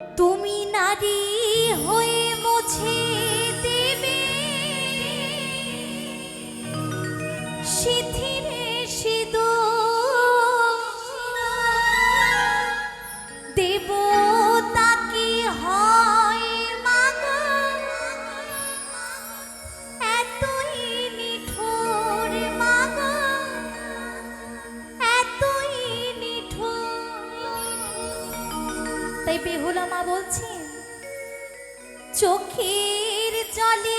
তুমি নারী তাই বেহুলা মা বলছেন চোখের জলে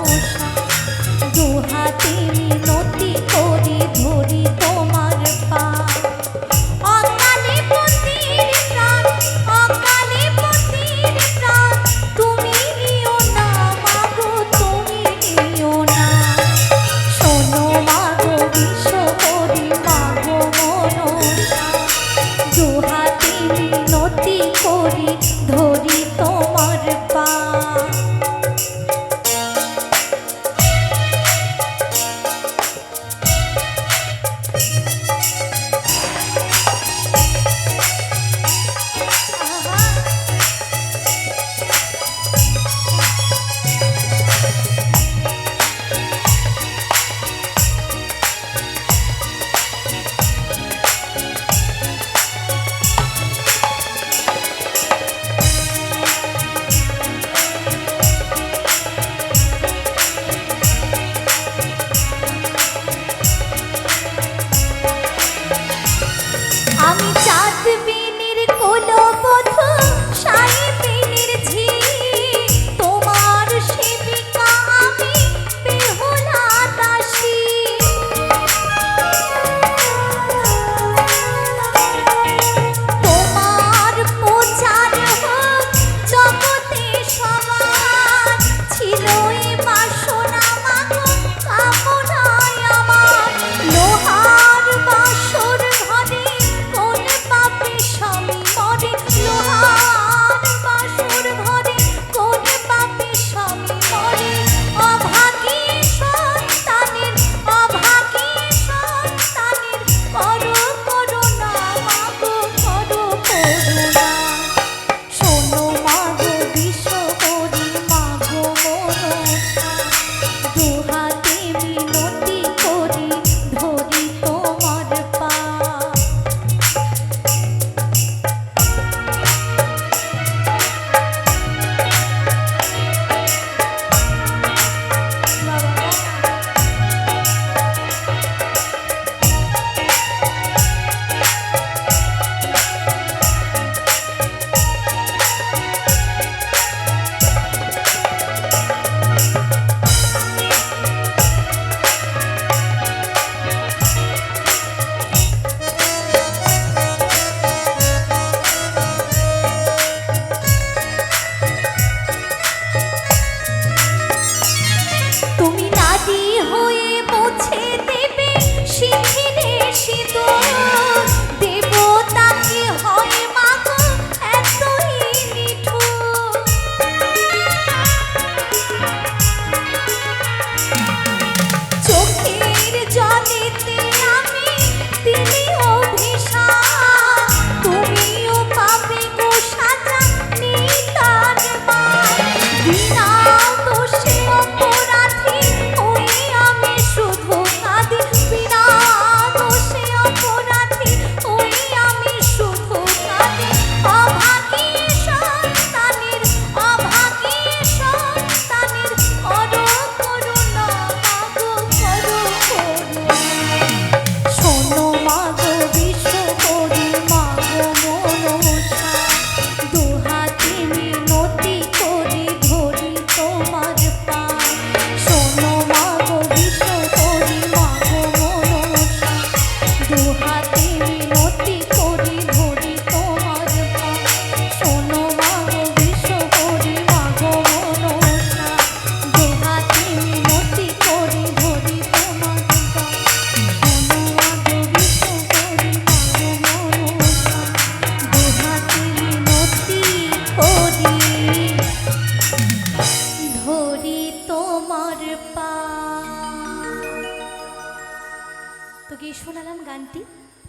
চাঁদ বিনির কোলো পথ সাই বিনির 你呢？শোনালাম গানটি।